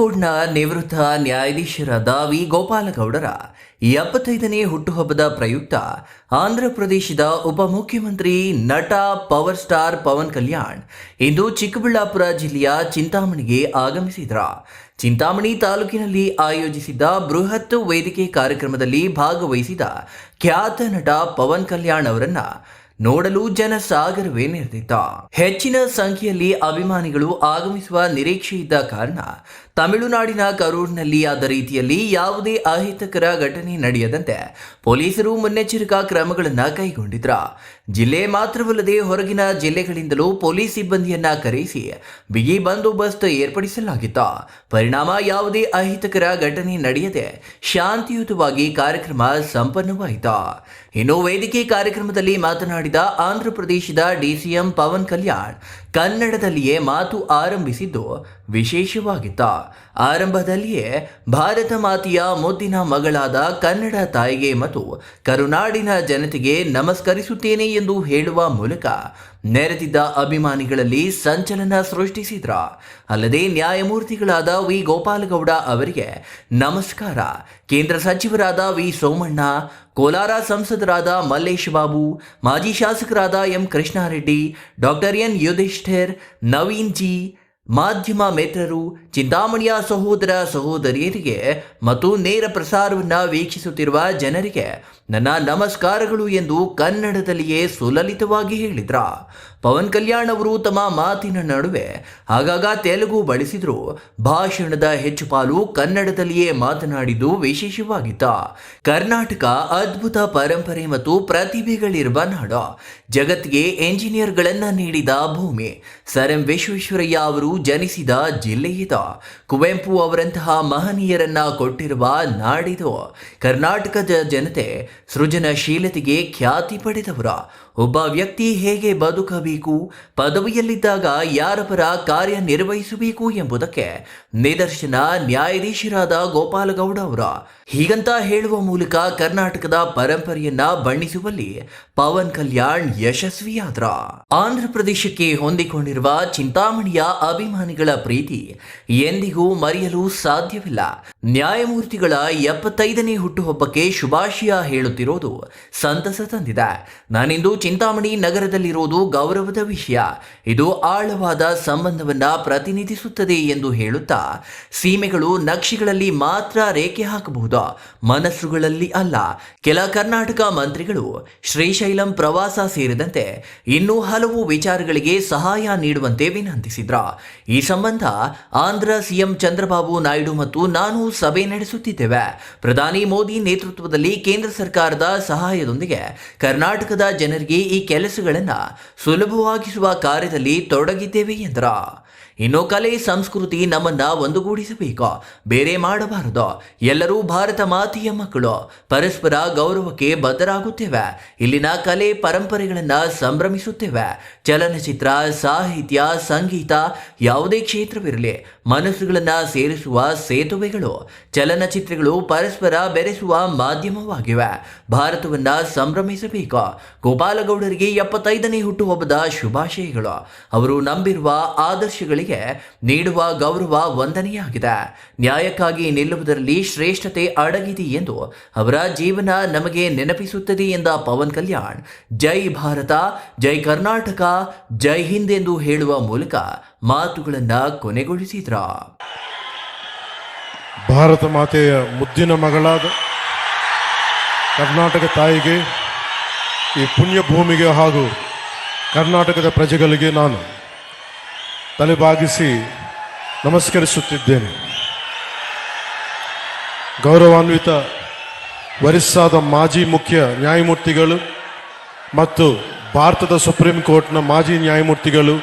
ಕೋರ್ಟ್ನ ನಿವೃತ್ತ ನ್ಯಾಯಾಧೀಶರಾದ ವಿ ಗೋಪಾಲಗೌಡರ ಎಪ್ಪತ್ತೈದನೇ ಹುಟ್ಟುಹಬ್ಬದ ಪ್ರಯುಕ್ತ ಆಂಧ್ರ ಪ್ರದೇಶದ ಉಪಮುಖ್ಯಮಂತ್ರಿ ನಟ ಪವರ್ ಸ್ಟಾರ್ ಪವನ್ ಕಲ್ಯಾಣ್ ಇಂದು ಚಿಕ್ಕಬಳ್ಳಾಪುರ ಜಿಲ್ಲೆಯ ಚಿಂತಾಮಣಿಗೆ ಆಗಮಿಸಿದ್ರ. ಚಿಂತಾಮಣಿ ತಾಲೂಕಿನಲ್ಲಿ ಆಯೋಜಿಸಿದ್ದ ಬೃಹತ್ ವೇದಿಕೆ ಕಾರ್ಯಕ್ರಮದಲ್ಲಿ ಭಾಗವಹಿಸಿದ ಖ್ಯಾತ ನಟ ಪವನ್ ಕಲ್ಯಾಣ್ ಅವರನ್ನ ನೋಡಲು ಜನಸಾಗರವೇ ನೆರೆದಿದ್ದ ಹೆಚ್ಚಿನ ಸಂಖ್ಯೆಯಲ್ಲಿ ಅಭಿಮಾನಿಗಳು ಆಗಮಿಸುವ ನಿರೀಕ್ಷೆ ಇದ್ದ ಕಾರಣ ತಮಿಳುನಾಡಿನ ಕರೂರ್ನಲ್ಲಿ ಆದ ರೀತಿಯಲ್ಲಿ ಯಾವುದೇ ಅಹಿತಕರ ಘಟನೆ ನಡೆಯದಂತೆ ಪೊಲೀಸರು ಮುನ್ನೆಚ್ಚರಿಕಾ ಕ್ರಮಗಳನ್ನು ಕೈಗೊಂಡಿದ್ರ. ಜಿಲ್ಲೆ ಮಾತ್ರವಲ್ಲದೆ ಹೊರಗಿನ ಜಿಲ್ಲೆಗಳಿಂದಲೂ ಪೊಲೀಸ್ ಸಿಬ್ಬಂದಿಯನ್ನ ಕರೆಸಿ ಬಿಗಿ ಬಂದೋಬಸ್ತ್ ಏರ್ಪಡಿಸಲಾಗಿತ್ತು. ಪರಿಣಾಮ ಯಾವುದೇ ಅಹಿತಕರ ಘಟನೆ ನಡೆಯದೆ ಶಾಂತಿಯುತವಾಗಿ ಕಾರ್ಯಕ್ರಮ ಸಂಪನ್ನವಾಯಿತು. ಇನ್ನು ವೇದಿಕೆ ಕಾರ್ಯಕ್ರಮದಲ್ಲಿ ಮಾತನಾಡಿದ ಆಂಧ್ರ ಪ್ರದೇಶದ ಡಿಸಿಎಂ ಪವನ್ ಕಲ್ಯಾಣ್ ಕನ್ನಡದಲ್ಲಿಯೇ ಮಾತು ಆರಂಭಿಸಿದ್ದು ವಿಶೇಷವಾಗಿತ್ತ. ಆರಂಭದಲ್ಲಿಯೇ ಭಾರತ ಮಾತೆಯ ಮುದ್ದಿನ ಮಗಳಾದ ಕನ್ನಡ ತಾಯಿಗೆ ಮತ್ತು ಕರುನಾಡಿನ ಜನತೆಗೆ ನಮಸ್ಕರಿಸುತ್ತೇನೆ ಎಂದು ಹೇಳುವ ಮೂಲಕ ನೆರೆದಿದ್ದ ಅಭಿಮಾನಿಗಳಲ್ಲಿ ಸಂಚಲನ ಸೃಷ್ಟಿಸಿದ್ರ. ಅಲ್ಲದೆ ನ್ಯಾಯಮೂರ್ತಿಗಳಾದ ವಿ. ಗೋಪಾಲಗೌಡ ಅವರಿಗೆ ನಮಸ್ಕಾರ. ಕೇಂದ್ರ ಸಚಿವರಾದ ವಿ. ಸೋಮಣ್ಣ ಕೋಲಾರ ಸಂಸದರಾದ ಮಲ್ಲೇಶ್ ಬಾಬು ಮಾಜಿ ಶಾಸಕರಾದ M Krishnareddy doctor N Yudhishthir Naveen ji ಮಾಧ್ಯಮ ಮಿತ್ರರು, ಚಿಂತಾಮಣಿಯ ಸಹೋದರ ಸಹೋದರಿಯರಿಗೆ ಮತ್ತು ನೇರ ಪ್ರಸಾರವನ್ನು ವೀಕ್ಷಿಸುತ್ತಿರುವ ಜನರಿಗೆ ನನ್ನ ನಮಸ್ಕಾರಗಳು ಎಂದು ಕನ್ನಡದಲ್ಲಿಯೇ ಸುಲಲಿತವಾಗಿ ಹೇಳಿದ್ರ. ಪವನ್ ಕಲ್ಯಾಣ್ ಅವರು ತಮ್ಮ ಮಾತಿನ ನಡುವೆ ಆಗಾಗ ತೆಲುಗು ಬಳಸಿದ್ರು. ಭಾಷಣದ ಹೆಚ್ಚು ಪಾಲು ಕನ್ನಡದಲ್ಲಿಯೇ ಮಾತನಾಡಿದ್ದು ವಿಶೇಷವಾಗಿತ್ತ ಕರ್ನಾಟಕ ಅದ್ಭುತ ಪರಂಪರೆ ಮತ್ತು ಪ್ರತಿಭೆಗಳಿರುವ ನಾಡು. ಜಗತ್ತಿಗೆ ಎಂಜಿನಿಯರ್ಗಳನ್ನ ನೀಡಿದ ಭೂಮಿ. ಸರ್ ಎಂ ವಿಶ್ವೇಶ್ವರಯ್ಯ ಅವರು ಜನಿಸಿದ ಜಿಲ್ಲೆಯಿದು. ಕುವೆಂಪು ಅವರಂತಹ ಮಹನೀಯರನ್ನ ಕೊಟ್ಟಿರುವ ನಾಡಿದು. ಕರ್ನಾಟಕದ ಜನತೆ ಸೃಜನಶೀಲತೆಗೆ ಖ್ಯಾತಿ ಪಡೆದವರ. ಒಬ್ಬ ವ್ಯಕ್ತಿ ಹೇಗೆ ಬದುಕಬೇಕು, ಪದವಿಯಲ್ಲಿದ್ದಾಗ ಯಾರ ಪರ ಕಾರ್ಯನಿರ್ವಹಿಸಬೇಕು ಎಂಬುದಕ್ಕೆ ನಿದರ್ಶನ ನ್ಯಾಯಾಧೀಶರಾದ ಗೋಪಾಲಗೌಡ ಅವರ. ಹೀಗಂತ ಹೇಳುವ ಮೂಲಕ ಕರ್ನಾಟಕದ ಪರಂಪರೆಯನ್ನ ಬಣ್ಣಿಸುವಲ್ಲಿ ಪವನ್ ಕಲ್ಯಾಣ್ ಯಶಸ್ವಿಯಾದ್ರ. ಆಂಧ್ರ ಪ್ರದೇಶಕ್ಕೆ ಹೊಂದಿಕೊಂಡಿರುವ ಚಿಂತಾಮಣಿಯ ಅಭಿಮಾನಿಗಳ ಪ್ರೀತಿ ಎಂದಿಗೂ ಮರೆಯಲು ಸಾಧ್ಯವಿಲ್ಲ. ನ್ಯಾಯಮೂರ್ತಿಗಳ ಎಪ್ಪತ್ತೈದನೇ ಹುಟ್ಟುಹಬ್ಬಕ್ಕೆ ಶುಭಾಶಯ ಹೇಳುತ್ತಿರೋದು ಸಂತಸ ತಂದಿದೆ. ನಾನಿಂದು ಚಿಂತಾಮಣಿ ನಗರದಲ್ಲಿರೋದು ಗೌರವದ ವಿಷಯ. ಇದು ಆಳವಾದ ಸಂಬಂಧವನ್ನ ಪ್ರತಿನಿಧಿಸುತ್ತದೆ ಎಂದು ಹೇಳುತ್ತಾ, ಸೀಮೆಗಳು ನಕ್ಷೆಗಳಲ್ಲಿ ಮಾತ್ರ ರೇಖೆ ಹಾಕಬಹುದು? ಮನಸ್ಸುಗಳಲ್ಲಿ ಅಲ್ಲ. ಕೆಲ ಕರ್ನಾಟಕ ಮಂತ್ರಿಗಳು ಶ್ರೀಶೈಲಂ ಪ್ರವಾಸ ಸೇರಿದಂತೆ ಇನ್ನೂ ಹಲವು ವಿಚಾರಗಳಿಗೆ ಸಹಾಯ ನೀಡುವಂತೆ ವಿನಂತಿಸಿದ್ರ? ಈ ಸಂಬಂಧ ಆಂಧ್ರ ಸಿಎಂ ಚಂದ್ರಬಾಬು ನಾಯ್ಡು ಮತ್ತು ನಾನು ಸಭೆ ನಡೆಸುತ್ತಿದ್ದೇವೆ. ಪ್ರಧಾನಿ ಮೋದಿ ನೇತೃತ್ವದಲ್ಲಿ ಕೇಂದ್ರ ಸರ್ಕಾರದ ಸಹಾಯದೊಂದಿಗೆ ಕರ್ನಾಟಕದ ಜನರಿಗೆ ಈ ಕೆಲಸಗಳನ್ನು ಸುಲಭವಾಗಿಸುವ ಕಾರ್ಯದಲ್ಲಿ ತೊಡಗಿದ್ದೇವೆ ಎಂದ್ರ ಇನ್ನು ಕಲೆ, ಸಂಸ್ಕೃತಿ ನಮ್ಮನ್ನ ಒಂದುಗೂಡಿಸಬೇಕು. ಬೇರೆ ಮಾಡಬಾರದು. ಎಲ್ಲರೂ ಭಾರತ ಮಾತೆಯ ಮಕ್ಕಳು. ಪರಸ್ಪರ ಗೌರವಕ್ಕೆ ಬದ್ಧರಾಗುತ್ತೇವೆ. ಇಲ್ಲಿನ ಕಲೆ ಪರಂಪರೆಗಳನ್ನ ಸಂಭ್ರಮಿಸುತ್ತೇವೆ. ಚಲನಚಿತ್ರ, ಸಾಹಿತ್ಯ, ಸಂಗೀತ ಯಾವುದೇ ಕ್ಷೇತ್ರವಿರಲಿ. ಮನಸ್ಸುಗಳನ್ನ ಸೇರಿಸುವ ಸೇತುವೆಗಳು. ಚಲನಚಿತ್ರಗಳು ಪರಸ್ಪರ ಬೆರೆಸುವ ಮಾಧ್ಯಮವಾಗಿವೆ. ಭಾರತವನ್ನ ಸಂಭ್ರಮಿಸಬೇಕು. ಗೋಪಾಲಗೌಡರಿಗೆ ಎಪ್ಪತ್ತೈದನೇ ಹುಟ್ಟುಹಬ್ಬದ ಶುಭಾಶಯಗಳು. ಅವರು ನಂಬಿರುವ ಆದರ್ಶಗಳಿಗೆ ನೀಡುವ ಗೌರವ ವಂದನೆಯಾಗಿದೆ. ನ್ಯಾಯಕ್ಕಾಗಿ ನಿಲ್ಲುವುದರಲ್ಲಿ ಶ್ರೇಷ್ಠತೆ ಅಡಗಿದೆ ಎಂದು ಅವರ ಜೀವನ ನಮಗೆ ನೆನಪಿಸುತ್ತದೆ ಎಂದ ಪವನ್ ಕಲ್ಯಾಣ್. ಜೈ ಭಾರತ, ಜೈ ಕರ್ನಾಟಕ, ಜೈ ಹಿಂದ್ ಎಂದು ಹೇಳುವ ಮೂಲಕ ಮಾತುಗಳನ್ನು ಕೊನೆಗೊಳಿಸಿದ್ರ. ಭಾರತ ಮಾತೆಯ ಮುದ್ದಿನ ಮಗಳಾದ ಕರ್ನಾಟಕ ತಾಯಿಗೆ ಈ ಪುಣ್ಯ ಭೂಮಿಗೆ ಹಾಗೂ ಕರ್ನಾಟಕದ ಪ್ರಜೆಗಳಿಗೆ ನಾನು ತಲೆಬಾಗಿಸಿ ನಮಸ್ಕರಿಸುತ್ತಿದ್ದೇನೆ. ಗೌರವಾನ್ವಿತ ವರಿಸ್ಸಾದ ಮಾಜಿ ಮುಖ್ಯ ನ್ಯಾಯಮೂರ್ತಿಗಳು ಮತ್ತು ಭಾರತದ ಸುಪ್ರೀಂ ಕೋರ್ಟ್ನ ಮಾಜಿ ನ್ಯಾಯಮೂರ್ತಿಗಳು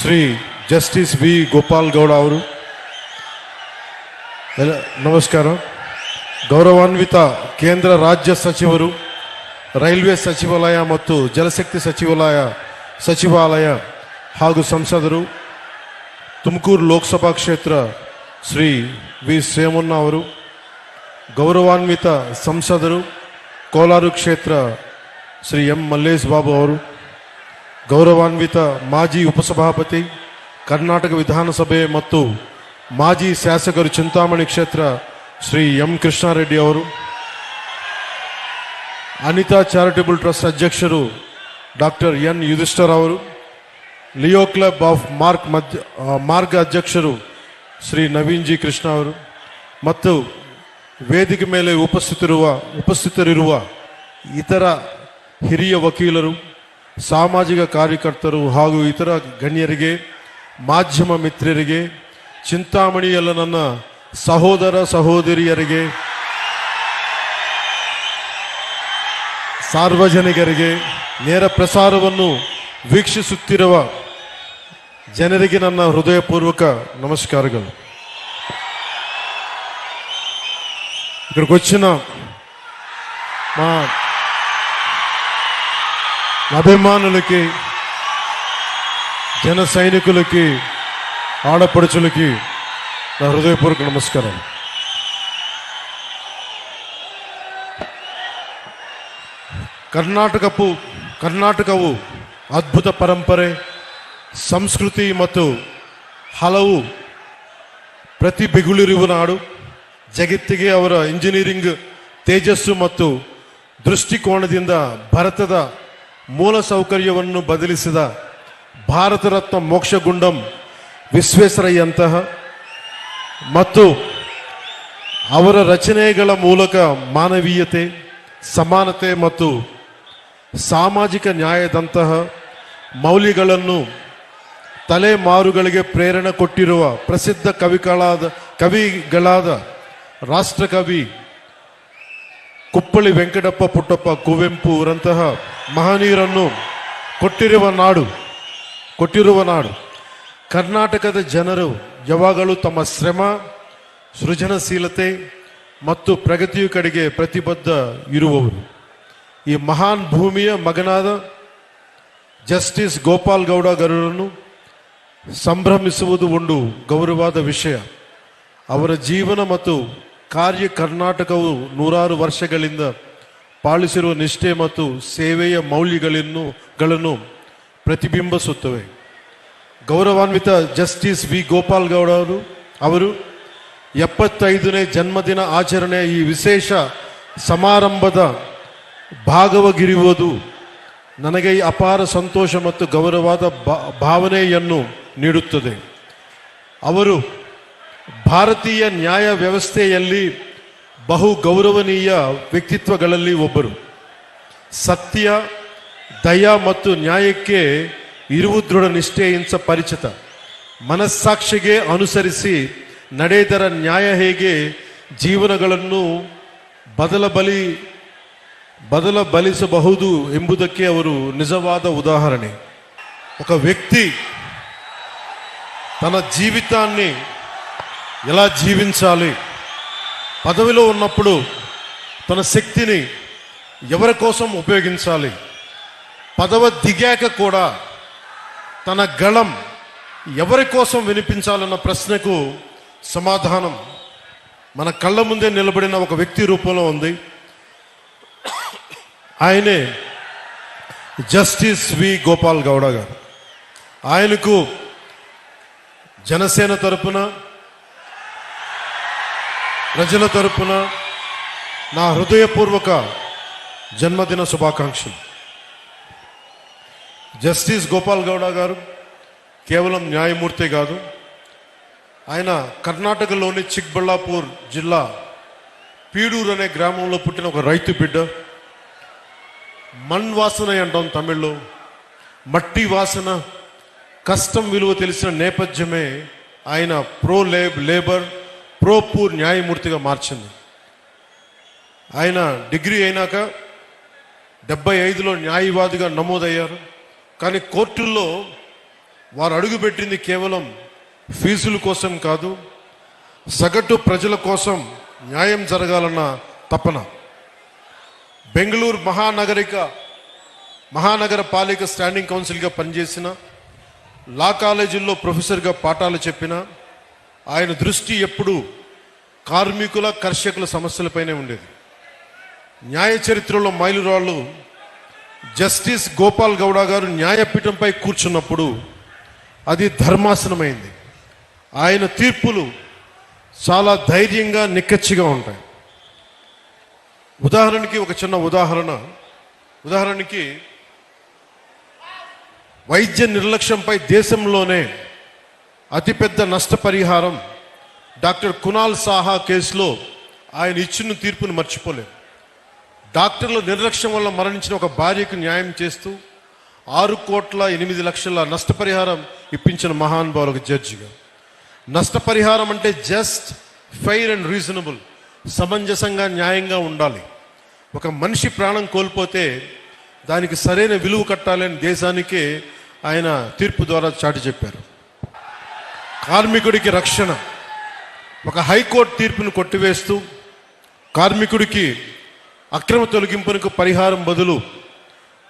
ಶ್ರೀ ಜಸ್ಟಿಸ್ ವಿ ಗೋಪಾಲ್ ಗೌಡ ಅವರು. ನಮಸ್ಕಾರ. ಗೌರವಾನ್ವಿತ ಕೇಂದ್ರ ರಾಜ್ಯ ಸಚಿವರು, ರೈಲ್ವೆ ಸಚಿವಾಲಯ ಮತ್ತು ಜಲಶಕ್ತಿ ಸಚಿವಾಲಯ ಸಚಿವಾಲಯ ಹಾಗೂ ಸಂಸದರು ತುಮಕೂರು ಲೋಕಸಭಾ ಕ್ಷೇತ್ರ ಶ್ರೀ ವಿ ಸೇಮಣ್ಣ ಅವರು, ಗೌರವಾನ್ವಿತ ಸಂಸದರು, ಕೋಲಾರ ಕ್ಷೇತ್ರ ಶ್ರೀ ಎಂ ಮಲ್ಲೇಶ್ ಬಾಬು ಅವರು, ಗೌರವಾನ್ವಿತ ಮಾಜಿ ಉಪಸಭಾಪತಿ, ಕರ್ನಾಟಕ ವಿಧಾನಸಭೆ ಮತ್ತು ಮಾಜಿ ಶಾಸಕರು ಚಿಂತಾಮಣಿ ಕ್ಷೇತ್ರ ಶ್ರೀ ಎಂ ಕೃಷ್ಣಾರೆಡ್ಡಿ ಅವರು, ಅನಿತಾ ಚಾರಿಟಬಲ್ ಟ್ರಸ್ಟ್ ಅಧ್ಯಕ್ಷರು ಡಾಕ್ಟರ್ ಎನ್ ಯುಧಿಷ್ಠರ್ ಅವರು ಲಿಯೋ ಕ್ಲಬ್ ಆಫ್ ಮಾರ್ಕ್ ಮಧ್ಯ ಮಾರ್ಗ ಅಧ್ಯಕ್ಷರು ಶ್ರೀ ನವೀನ್ ಜಿ ಕೃಷ್ಣ ಅವರು ಮತ್ತು ವೇದಿಕೆ ಮೇಲೆ ಉಪಸ್ಥಿತಿರುವ, ಉಪಸ್ಥಿತರಿರುವ ಇತರ ಹಿರಿಯ ವಕೀಲರು, ಸಾಮಾಜಿಕ ಕಾರ್ಯಕರ್ತರು ಹಾಗೂ ಇತರ ಗಣ್ಯರಿಗೆ, ಮಾಧ್ಯಮ ಮಿತ್ರರಿಗೆ, ಚಿಂತಾಮಣಿಯಲ್ಲ ನನ್ನ ಸಹೋದರ ಸಹೋದರಿಯರಿಗೆ, ಸಾರ್ವಜನಿಕರಿಗೆ ನೇರ ಪ್ರಸಾರವನ್ನು ವೀಕ್ಷಿಸುತ್ತಿರುವ ಜನರಿಗೆ ನನ್ನ ಹೃದಯಪೂರ್ವಕ నమస్కారాలు ఇక్కడికి వచ్చిన మా అభిమానులకి జన సైనికులకి ఆడపడుచులకి నా హృదయపూర్వక నమస్కారం ಕರ್ನಾಟಕಪ್ಪು ಕರ್ನಾಟಕವು ಅದ್ಭುತ ಪರಂಪರೆ, ಸಂಸ್ಕೃತಿ ಮತ್ತು ಹಲವು ಪ್ರತಿಭೆಗಳಿರುವ ನಾಡು, ಜಗತ್ತಿಗೆ ಅವರ ಇಂಜಿನಿಯರಿಂಗ್ ತೇಜಸ್ಸು ಮತ್ತು ದೃಷ್ಟಿಕೋನದಿಂದ ಭಾರತದ ಮೂಲ ಸೌಕರ್ಯವನ್ನು ಬದಲಿಸಿದ ಭಾರತ ರತ್ನ ಮೋಕ್ಷಗುಂಡಂ ವಿಶ್ವೇಶ್ವರಯ್ಯಂತಹ ಮತ್ತು ಅವರ ರಚನೆಗಳ ಮೂಲಕ ಮಾನವೀಯತೆ, ಸಮಾನತೆ ಮತ್ತು ಸಾಮಾಜಿಕ ನ್ಯಾಯದಂತಹ ಮೌಲ್ಯಗಳನ್ನು ತಲೆಮಾರುಗಳಿಗೆ ಪ್ರೇರಣೆ ಕೊಟ್ಟಿರುವ ಪ್ರಸಿದ್ಧ ಕವಿಗಳಾದ ಕವಿಗಳಾದ ರಾಷ್ಟ್ರಕವಿ ಕುಪ್ಪಳಿ ವೆಂಕಟಪ್ಪ ಪುಟ್ಟಪ್ಪ ಕುವೆಂಪು ಅವರಂತಹ ಮಹನೀಯರನ್ನು ಕೊಟ್ಟಿರುವ ನಾಡು ಕೊಟ್ಟಿರುವ ನಾಡು. ಕರ್ನಾಟಕದ ಜನರು ಯಾವಾಗಲೂ ತಮ್ಮ ಶ್ರಮ, ಸೃಜನಶೀಲತೆ ಮತ್ತು ಪ್ರಗತಿಯ ಕಡೆಗೆ ಪ್ರತಿಬದ್ಧ ಇರುವವರು. ಈ ಮಹಾನ್ ಭೂಮಿಯ ಮಗನಾದ ಜಸ್ಟಿಸ್ ಗೋಪಾಲ್ ಗೌಡ ಗರುಡರನ್ನು ಸಂಭ್ರಮಿಸುವುದು ಒಂದು ಗೌರವಾದ ವಿಷಯ. ಅವರ ಜೀವನ ಮತ್ತು ಕಾರ್ಯ ಕರ್ನಾಟಕವು ನೂರಾರು ವರ್ಷಗಳಿಂದ ಪಾಲಿಸಿರುವ ನಿಷ್ಠೆ ಮತ್ತು ಸೇವೆಯ ಮೌಲ್ಯಗಳನ್ನು ಗಳನ್ನು ಪ್ರತಿಬಿಂಬಿಸುತ್ತವೆ. ಗೌರವಾನ್ವಿತ ಜಸ್ಟಿಸ್ ವಿ ಗೋಪಾಲ್ ಗೌಡ ಅವರು ಅವರು ಎಪ್ಪತ್ತೈದನೇ ಜನ್ಮದಿನ ಆಚರಣೆಯ ಈ ವಿಶೇಷ ಸಮಾರಂಭದ ಭಾಗವಾಗಿರುವುದು ನನಗೆ ಈ ಅಪಾರ ಸಂತೋಷ ಮತ್ತು ಗೌರವದ ಭಾವನೆಯನ್ನು ನೀಡುತ್ತದೆ. ಅವರು ಭಾರತೀಯ ನ್ಯಾಯ ವ್ಯವಸ್ಥೆಯಲ್ಲಿ ಬಹು ಗೌರವನೀಯ ವ್ಯಕ್ತಿತ್ವಗಳಲ್ಲಿ ಒಬ್ಬರು. ಸತ್ಯ, ದಯ ಮತ್ತು ನ್ಯಾಯಕ್ಕೆ ಇರುವ ದೃಢ ನಿಷ್ಠೆಯಿಂದ ಪರಿಚಿತ. ಮನಸ್ಸಾಕ್ಷಿಗೆ ಅನುಸರಿಸಿ ನಡೆದರ ನ್ಯಾಯ ಹೇಗೆ ಜೀವನಗಳನ್ನು ಬದಲ ಬಲಿ ಬದಲ ಬಲಿಸಬಹುದು ಎಂಬುದಕ್ಕೆ ಅವರು ನಿಜವಾದ ಉದಾಹರಣೆ ఒక వ్యక్తి తన జీవితాన్ని ఎలా జీవించాలి? పదవిలో ఉన్నప్పుడు తన శక్తిని ఎవరి కోసం ఉపయోగించాలి? పదవ దిగాక కూడా తన గళం ఎవరి కోసం వినిపించాలన్న ప్రశ్నకు సమాధానం మన కళ్ళ ముందే నిలబడిన ఒక వ్యక్తి రూపంలో ఉంది. ఆయనే జస్టిస్ వి గోపాల్ గౌడ గారు. ఆయనకు జనసేన తరపున ప్రజల తరపున నా హృదయపూర్వక జన్మదిన శుభాకాంక్షలు. జస్టిస్ గోపాల్ గౌడ గారు కేవలం న్యాయమూర్తి కాదు ఆయన కర్ణాటకలోని చిక్బళ్ళాపూర్ జిల్లా పీడూరు అనే గ్రామంలో పుట్టిన ఒక రైతు బిడ్డ మణ్ వాసన అంటాం తమిళ్ళో. మట్టి వాసన కష్టం విలువ తెలిసిన నేపథ్యమే ఆయన ప్రో లేబ్ లేబర్ ప్రో పూర్ న్యాయమూర్తిగా మార్చింది. ఆయన డిగ్రీ అయినాక డెబ్బై ఐదులో న్యాయవాదిగా నమోదయ్యారు. కానీ కోర్టుల్లో వారు అడుగుపెట్టింది కేవలం ఫీజుల కోసం కాదు సగటు ప్రజల కోసం న్యాయం జరగాలన్న తపన. బెంగళూరు మహానగరిక మహానగర పాలిక స్టాండింగ్ కౌన్సిల్గా పనిచేసిన లా కాలేజీల్లో ప్రొఫెసర్గా పాఠాలు చెప్పిన ఆయన దృష్టి ఎప్పుడూ కార్మికుల కర్షకుల సమస్యలపైనే ఉండేది. న్యాయ చరిత్రలో మైలురాళ్ళు జస్టిస్ గోపాల్ గౌడ గారు న్యాయపీఠంపై కూర్చున్నప్పుడు అది ధర్మాసనమైంది. ఆయన తీర్పులు చాలా ధైర్యంగా నిక్కచ్చిగా ఉంటాయి. ఉదాహరణకి ఒక చిన్న ఉదాహరణ. ఉదాహరణకి వైద్య నిర్లక్ష్యంపై దేశంలోనే అతిపెద్ద నష్టపరిహారం డాక్టర్ కునాల్ సాహా కేసులో ఆయన ఇచ్చిన తీర్పును మర్చిపోలేం. డాక్టర్ల నిర్లక్ష్యం వల్ల మరణించిన ఒక భార్యకు న్యాయం చేస్తూ ఆరు కోట్ల ఎనిమిది లక్షల నష్టపరిహారం ఇప్పించిన మహానుభావులకు జడ్జిగా. నష్టపరిహారం అంటే జస్ట్ ఫెయిర్ అండ్ రీజనబుల్ సమంజసంగా న్యాయంగా ఉండాలి. ఒక మనిషి ప్రాణం కోల్పోతే దానికి సరైన విలువ కట్టాలని దేశానికి దేశానికే ఆయన తీర్పు ద్వారా చాటి చెప్పారు. కార్మికుడికి రక్షణ ఒక హైకోర్టు తీర్పును కొట్టివేస్తూ కార్మికుడికి అక్రమ తొలగింపునకు పరిహారం బదులు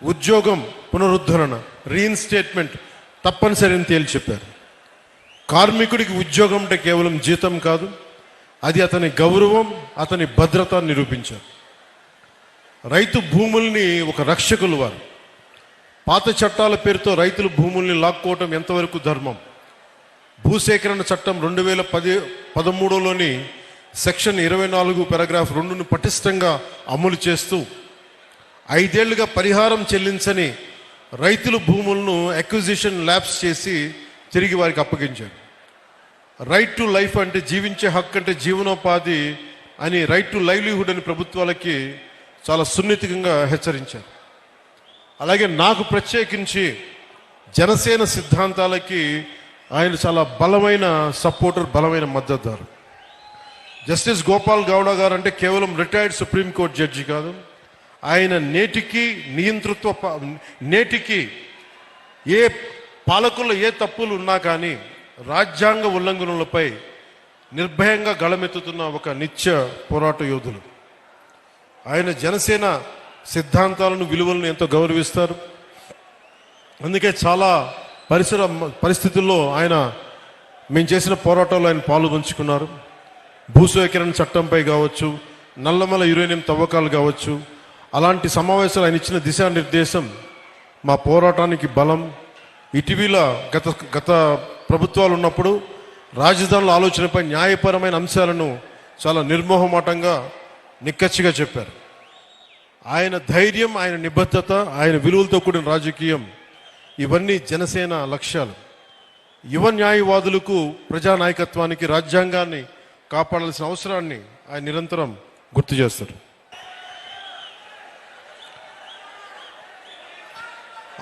ఉద్యోగం పునరుద్ధరణ రీఇన్స్టేట్మెంట్ తప్పనిసరి అని తేల్చి చెప్పారు. కార్మికుడికి ఉద్యోగం అంటే కేవలం జీతం కాదు అది అతని గౌరవం అతని భద్రత నిరూపించారు. రైతు భూముల్ని ఒక రక్షకులు వారు. పాత చట్టాల పేరుతో రైతులు భూముల్ని లాక్కోవటం ఎంతవరకు ధర్మం? భూసేకరణ చట్టం రెండు వేల పది పదమూడులోని సెక్షన్ ఇరవై నాలుగు పారాగ్రాఫ్ రెండును పటిష్టంగా అమలు చేస్తూ ఐదేళ్ళుగా పరిహారం చెల్లించని రైతుల భూములను అక్విజిషన్ ల్యాబ్స్ చేసి తిరిగి వారికి అప్పగించారు. రైట్ టు లైఫ్ అంటే జీవించే హక్కు అంటే జీవనోపాధి అని రైట్ టు లైవ్లీహుడ్ అని ప్రభుత్వాలకి చాలా సున్నితంగా హెచ్చరించారు. అలాగే నాకు ప్రత్యేకించి జనసేన సిద్ధాంతాలకి ఆయన చాలా బలమైన సపోర్టర్ బలమైన మద్దతుదారు. జస్టిస్ గోపాల్ గౌడ గారు అంటే కేవలం రిటైర్డ్ సుప్రీంకోర్టు జడ్జి కాదు. ఆయన నేటికి నియంతృత్వ ప- నేటికి ఏ పాలకుల్లో ఏ తప్పులు ఉన్నా కానీ రాజ్యాంగ ఉల్లంఘనలపై నిర్భయంగా గళమెత్తుతున్న ఒక నిత్య పోరాట యోధులు. ఆయన జనసేన సిద్ధాంతాలను విలువలను ఎంతో గౌరవిస్తారు. అందుకే చాలా పరిసర పరిస్థితుల్లో ఆయన మేము చేసిన పోరాటంలో ఆయన పాలు పంచుకున్నారు. భూసేకరణ చట్టంపై కావచ్చు నల్లమల యురేనియం తవ్వకాలు కావచ్చు అలాంటి సమావేశాలు ఆయన ఇచ్చిన దిశానిర్దేశం మా పోరాటానికి బలం. ఇటీవల గత గత ప్రభుత్వాలు ఉన్నప్పుడు రాజధానుల ఆలోచనపై న్యాయపరమైన అంశాలను చాలా నిర్మోహమాటంగా నిక్కచ్చిగా చెప్పారు. ఆయన ధైర్యం ఆయన నిబద్ధత ఆయన విలువలతో కూడిన రాజకీయం ఇవన్నీ జనసేన లక్ష్యాలు. యువ న్యాయవాదులకు ప్రజానాయకత్వానికి రాజ్యాంగాన్ని కాపాడాల్సిన అవసరాన్ని ఆయన నిరంతరం గుర్తు చేస్తారు.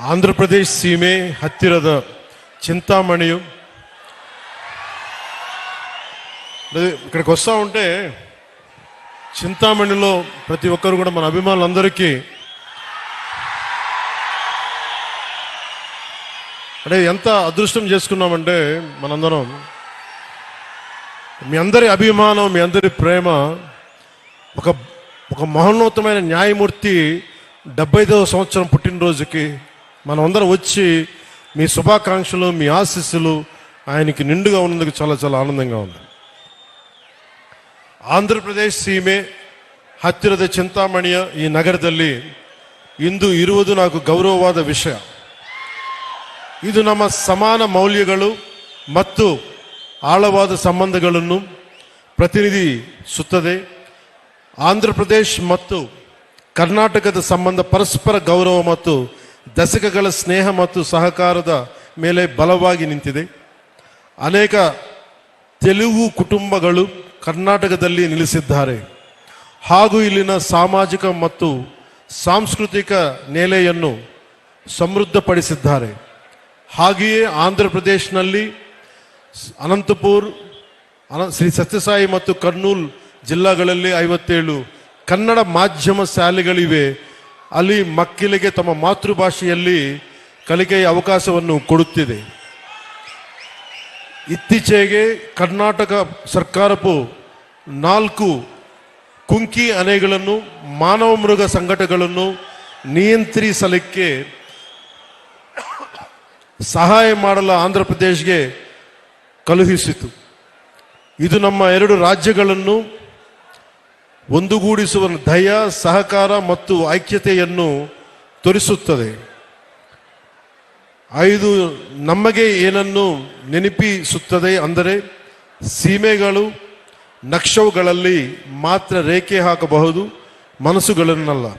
ఆంధ్రప్రదేశ్ సీమే హత్తిరథ చింతామణియు ఇక్కడికి వస్తా ఉంటే చింతామణిలో ప్రతి ఒక్కరు కూడా మన అభిమానులందరికీ అంటే ఎంత అదృష్టం చేసుకున్నామంటే మనందరం మీ అందరి అభిమానం మీ అందరి ప్రేమ ఒక ఒక మహోన్నతమైన న్యాయమూర్తి డెబ్బై ఐదవ సంవత్సరం పుట్టినరోజుకి మనం అందరం వచ్చి మీ శుభాకాంక్షలు మీ ఆశీస్సులు ఆయనకి నిండుగా ఉన్నందుకు చాలా చాలా ఆనందంగా ఉంది. ಆಂಧ್ರಪ್ರದೇಶ್ ಸೀಮೆ ಹತ್ತಿರದ ಚಿಂತಾಮಣಿಯ ಈ ನಗರದಲ್ಲಿ ಇಂದು ಇರುವುದು నాకు ಗೌರವವಾದ ವಿಷಯ. ಇದು ನಮ್ಮ ಸಮಾನ ಮೌಲ್ಯಗಳು ಮತ್ತು ಆಳವಾದ ಸಂಬಂಧಗಳನ್ನು ಪ್ರತಿನಿಧಿಸುತ್ತದೆ ಆಂಧ್ರಪ್ರದೇಶ್ ಮತ್ತು ಕರ್ನಾಟಕದ ಸಂಬಂಧ ಪರಸ್ಪರ ಗೌರವ ಮತ್ತು ದಶಕಗಳ ಸ್ನೇಹ ಮತ್ತು ಸಹಕಾರದ ಮೇಲೆ ಬಲವಾಗಿ ನಿಂತಿದೆ. ಅನೇಕ ತೆಲುಗು ಕುಟುಂಬಗಳು ಕರ್ನಾಟಕದಲ್ಲಿ ನಿಲ್ಲಿಸಿದ್ದಾರೆ. ಹಾಗೂ ಇಲ್ಲಿನ ಸಾಮಾಜಿಕ ಮತ್ತು ಸಾಂಸ್ಕೃತಿಕ ನೆಲೆಯನ್ನು ಸಮೃದ್ಧಪಡಿಸಿದ್ದಾರೆ. ಹಾಗೆಯೇ ಆಂಧ್ರ ಪ್ರದೇಶನಲ್ಲಿ ಅನಂತಪುರ್, ಅನ- ಶ್ರೀ ಸತ್ಯಸಾಯಿ ಮತ್ತು ಕರ್ನೂಲ್ ಜಿಲ್ಲಾಗಳಲ್ಲಿ ಐವತ್ತೇಳು ಕನ್ನಡ ಮಾಧ್ಯಮ ಶಾಲೆಗಳಿವೆ. ಅಲ್ಲಿ ಮಕ್ಕಳಿಗೆ ತಮ್ಮ ಮಾತೃಭಾಷೆಯಲ್ಲಿ ಕಲಿಕೆಯ ಅವಕಾಶವನ್ನು ಕೊಡುತ್ತಿದೆ. ಇತ್ತೀಚೆಗೆ ಕರ್ನಾಟಕ ಸರ್ಕಾರವು ನಾಲ್ಕು ಕುಂಕಿ ಅನೆಗಳನ್ನು ಮಾನವ ಮೃಗ ಸಂಘಟನೆಗಳನ್ನು ನಿಯಂತ್ರಿಸಲಿಕ್ಕೆ ಸಹಾಯ ಮಾಡಲು ಆಂಧ್ರ ಪ್ರದೇಶ್ಗೆ ಕಳುಹಿಸಿತು. ಇದು ನಮ್ಮ ಎರಡು ರಾಜ್ಯಗಳನ್ನು ಒಂದುಗೂಡಿಸುವ ದಯ ಸಹಕಾರ ಮತ್ತು ಐಕ್ಯತೆಯನ್ನು ತೋರಿಸುತ್ತದೆ. ಐದು ನಮಗೆ ಏನನ್ನು ನೆನಪಿಸುತ್ತದೆ ಅಂದರೆ ಸೀಮೆಗಳು ನಕ್ಷವುಗಳಲ್ಲಿ ಮಾತ್ರ ರೇಖೆ ಹಾಕಬಹುದು, ಮನಸ್ಸುಗಳನ್ನಲ್ಲ.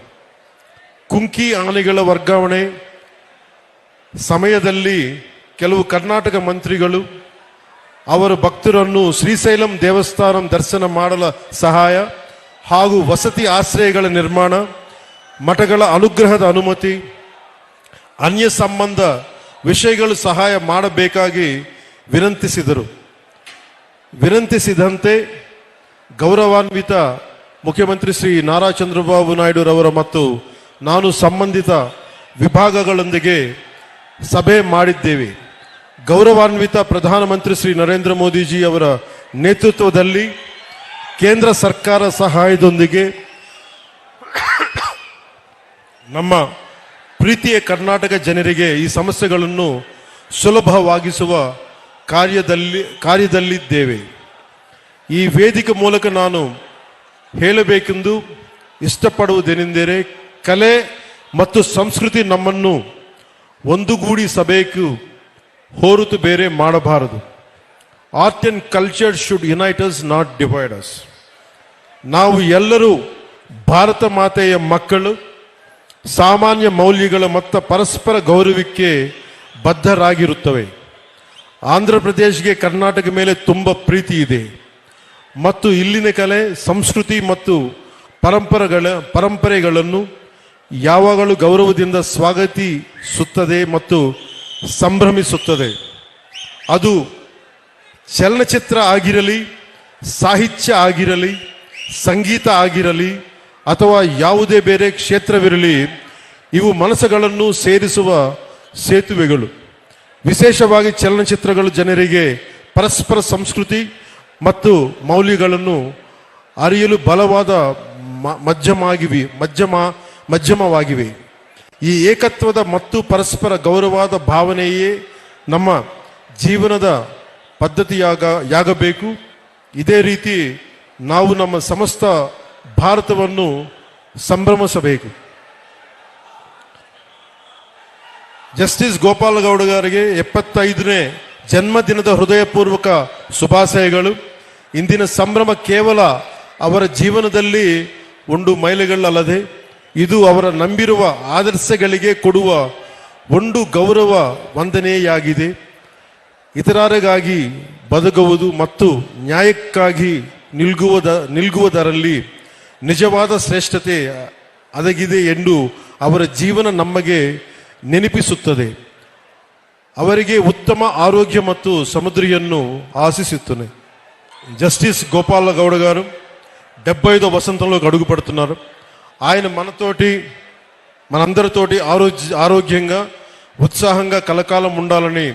ಕುಂಕಿ ಆನೆಗಳ ವರ್ಗಾವಣೆ, ಸಮಯದಲ್ಲಿ ಕೆಲವು ಕರ್ನಾಟಕ ಮಂತ್ರಿಗಳು, ಅವರ ಭಕ್ತರನ್ನು ಶ್ರೀಶೈಲಂ ದೇವಸ್ಥಾನ ದರ್ಶನ ಮಾಡಲು ಸಹಾಯ ಹಾಗೂ ವಸತಿ ಆಶ್ರಯಗಳ ನಿರ್ಮಾಣ, ಮಠಗಳ ಅನುಗ್ರಹದ ಅನುಮತಿ, ಅನ್ಯ ಸಂಬಂಧ ವಿಷಯಗಳು ಸಹಾಯ ಮಾಡಬೇಕಾಗಿ ವಿನಂತಿಸಿದರು. ವಿನಂತಿಸಿದಂತೆ ಗೌರವಾನ್ವಿತ ಮುಖ್ಯಮಂತ್ರಿ ಶ್ರೀ ನಾರಾ ಚಂದ್ರಬಾಬು ನಾಯ್ಡುರವರ ಮತ್ತು ನಾನು ಸಂಬಂಧಿತ ವಿಭಾಗಗಳೊಂದಿಗೆ ಸಭೆ ಮಾಡಿದ್ದೇವೆ. ಗೌರವಾನ್ವಿತ ಪ್ರಧಾನಮಂತ್ರಿ ಶ್ರೀ ನರೇಂದ್ರ ಮೋದಿಜಿ ಅವರ ನೇತೃತ್ವದಲ್ಲಿ ಕೇಂದ್ರ ಸರ್ಕಾರ ಸಹಾಯದೊಂದಿಗೆ ನಮ್ಮ ಪ್ರೀತಿಯ ಕರ್ನಾಟಕ ಜನರಿಗೆ ಈ ಸಮಸ್ಯೆಗಳನ್ನು ಸುಲಭವಾಗಿಸುವ ಕಾರ್ಯದಲ್ಲಿ ಕಾರ್ಯದಲ್ಲಿದ್ದೇವೆ. ಈ ವೇದಿಕೆ ಮೂಲಕ ನಾನು ಹೇಳಬೇಕೆಂದು ಇಷ್ಟಪಡುವುದೇನೆಂದರೆ ಕಲೆ ಮತ್ತು ಸಂಸ್ಕೃತಿ ನಮ್ಮನ್ನು ಒಂದುಗೂಡಿಸಬೇಕು ಹೊರತು ಬೇರೆ ಮಾಡಬಾರದು. Art and culture should unites not divides ನಾವು ಎಲ್ಲರೂ ಭಾರತ ಮಾತೆಯ ಮಕ್ಕಳು, ಸಾಮಾನ್ಯ ಮೌಲ್ಯಗಳ ಮತ್ತು ಪರಸ್ಪರ ಗೌರವಕ್ಕೆ ಬದ್ಧರಾಗಿರುತ್ತವೆ. ಆಂಧ್ರ ಪ್ರದೇಶ್ಗೆ ಕರ್ನಾಟಕ ಮೇಲೆ ತುಂಬ ಪ್ರೀತಿ ಇದೆ. ಮತ್ತು ಇಲ್ಲಿನ ಕಲೆ, ಸಂಸ್ಕೃತಿ ಮತ್ತು ಪರಂಪರೆಗಳ, ಪರಂಪರೆಗಳನ್ನು ಯಾವಾಗಲೂ ಗೌರವದಿಂದ ಸ್ವಾಗತಿಸುತ್ತದೆ ಮತ್ತು ಸಂಭ್ರಮಿಸುತ್ತದೆ. ಅದು ಚಲನಚಿತ್ರ ಆಗಿರಲಿ, ಸಾಹಿತ್ಯ ಆಗಿರಲಿ, ಸಂಗೀತ ಆಗಿರಲಿ, ಅಥವಾ ಯಾವುದೇ ಬೇರೆ ಕ್ಷೇತ್ರವಿರಲಿ, ಇವು ಮನಸ್ಸುಗಳನ್ನು ಸೇರಿಸುವ ಸೇತುವೆಗಳು. ವಿಶೇಷವಾಗಿ ಚಲನಚಿತ್ರಗಳು ಜನರಿಗೆ ಪರಸ್ಪರ ಸಂಸ್ಕೃತಿ ಮತ್ತು ಮೌಲ್ಯಗಳನ್ನು ಅರಿಯಲು ಬಲವಾದ ಮಧ್ಯಮಾಗಿವೆ, ಮಧ್ಯಮ, ಮಧ್ಯಮವಾಗಿವೆ. ಈ ಏಕತ್ವದ ಮತ್ತು ಪರಸ್ಪರ ಗೌರವದ ಭಾವನೆಯೇ ನಮ್ಮ ಜೀವನದ ಪದ್ಧತಿಯಾಗ, ಯಾಗಬೇಕು. ಇದೇ ರೀತಿ ನಾವು ನಮ್ಮ ಸಮಸ್ತ ಭಾರತವನ್ನು ಸಂಭ್ರಮಿಸಬೇಕು. ಜಸ್ಟಿಸ್ ಗೋಪಾಲಗೌಡ ಅವರಿಗೆ ಎಪ್ಪತ್ತೈದನೇ ಜನ್ಮದಿನದ ಹೃದಯಪೂರ್ವಕ ಶುಭಾಶಯಗಳು. ಇಂದಿನ ಸಂಭ್ರಮ ಕೇವಲ ಅವರ ಜೀವನದಲ್ಲಿ ಒಂದು ಮೈಲಿಗಳಲ್ಲದೆ ಇದು ಅವರ ನಂಬಿರುವ ಆದರ್ಶಗಳಿಗೆ ಕೊಡುವ ಒಂದು ಗೌರವ ವಂದನೆಯಾಗಿದೆ. ಇತರರಿಗಾಗಿ ಬದುಕುವುದು ಮತ್ತು ನ್ಯಾಯಕ್ಕಾಗಿ ನಿಲ್ಗುವುದ, ನಿಲ್ಗುವುದರಲ್ಲಿ ನಿಜವಾದ ಶ್ರೇಷ್ಠತೆ ಅದಗಿದೆ ಎಂದು ಅವರ ಜೀವನ ನಮಗೆ ನೆನಪಿಸುತ್ತದೆ. ಅವರಿಗೆ ಉತ್ತಮ ಆರೋಗ್ಯ ಮತ್ತು ಸಮುದ್ರಿಯನ್ನು ಆಶಿಸುತ್ತೇನೆ జస్టిస్ గోపాల గౌడ్ గారు డెబ్బై ఐదో వసంతంలోకి అడుగుపడుతున్నారు ఆయన మనతోటి మనందరితోటి ఆరోగ్య ఆరోగ్యంగా ఉత్సాహంగా కలకాలం ఉండాలని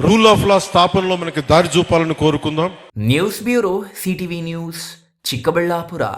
రూల్ ఆఫ్ లా స్థాపనలో మనకి దారి చూపాలని కోరుకుందాం. News bureau CTV news Chikkaballapura.